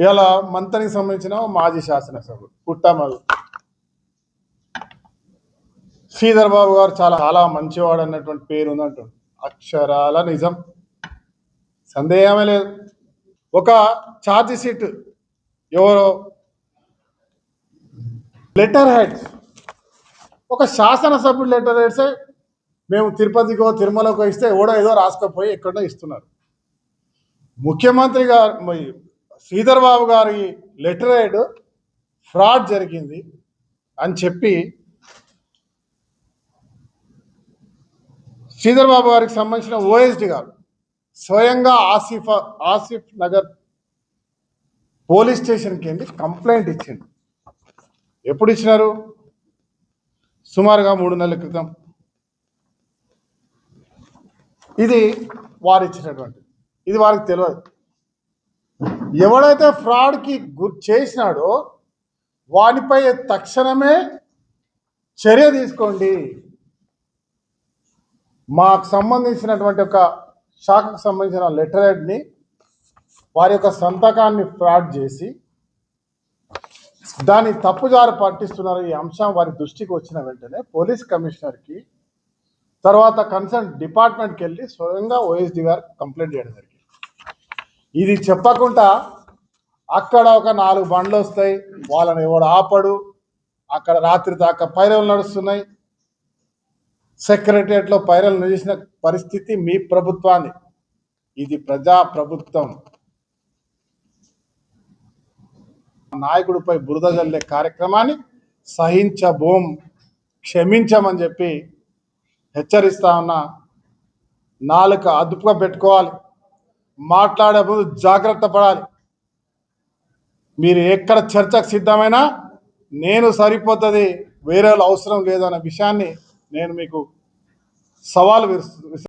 ఇవాళ మంత్రికి సంబంధించిన మాజీ శాసనసభ్యుడు పుట్టమల్ శ్రీధర్ బాబు గారు చాలా చాలా మంచివాడు అన్నటువంటి పేరు ఉందంటుండు. అక్షరాల నిజం. సందేహమే లేదు. ఒక ఛార్జ్ షీట్ ఎవరో లెటర్ హెడ్స్. ఒక శాసనసభ్యుడు లెటర్ హెడ్సే మేము తిరుపతికో తిరుమలకో ఇస్తే ఎవడో ఏదో రాసుకపోయి ఎక్కడో ఇస్తున్నారు. ముఖ్యమంత్రి గారు శ్రీధర్ బాబు గారి లెటర్ హెడ్ ఫ్రాడ్ జరిగింది అని చెప్పి శ్రీధర్ బాబు గారికి సంబంధించిన ఓఎస్డి గారు స్వయంగా ఆసిఫ్ ఆసిఫ్ నగర్ పోలీస్ స్టేషన్కి వెళ్ళి కంప్లైంట్ ఇచ్చింది ఎప్పుడు ఇచ్చినారు? సుమారుగా మూడు నెలల క్రితం. ఇది వారు ఇచ్చినటువంటి ఇది వారికి తెలియదు. ఎవడైతే ఫ్రాడ్కి గుర్ చేసినాడో వానిపై తక్షణమే చర్య తీసుకోండి. మాకు సంబంధించినటువంటి ఒక శాఖకు సంబంధించిన లెటర్ హెడ్ని వారి యొక్క సంతకాన్ని ఫ్రాడ్ చేసి దాన్ని తప్పుదారి పట్టిస్తున్నారు ఈ అంశం వారి దృష్టికి వచ్చిన వెంటనే పోలీస్ కమిషనర్కి తర్వాత కన్సర్న్ డిపార్ట్మెంట్కి వెళ్ళి స్వయంగా ఓఎస్డి గారు కంప్లైంట్ చేయడం జరిగింది. ఇది చెప్పకుండా అక్కడ ఒక నాలుగు బండ్లు వస్తాయి. వాళ్ళని ఎవడు ఆపడు. అక్కడ రాత్రి దాకా పైరలు నడుస్తున్నాయి. సెక్రటరియట్లో పైరలు నిలిచిన పరిస్థితి మీ ప్రభుత్వాన్ని. ఇది ప్రజా ప్రభుత్వం. నాయకుడిపై బురద జల్లే కార్యక్రమాన్ని సహించబోం క్షమించమని చెప్పి హెచ్చరిస్తా ఉన్నా నాలుక అదుపుగా పెట్టుకోవాలి. మాట్లాడే ముందు జాగ్రత్త పడాలి. మీరు ఎక్కడ చర్చకు సిద్ధమైనా నేను సరిపోతుంది వేరే వాళ్ళు అవసరం లేదన్న విషయాన్ని నేను మీకు సవాల్ విసు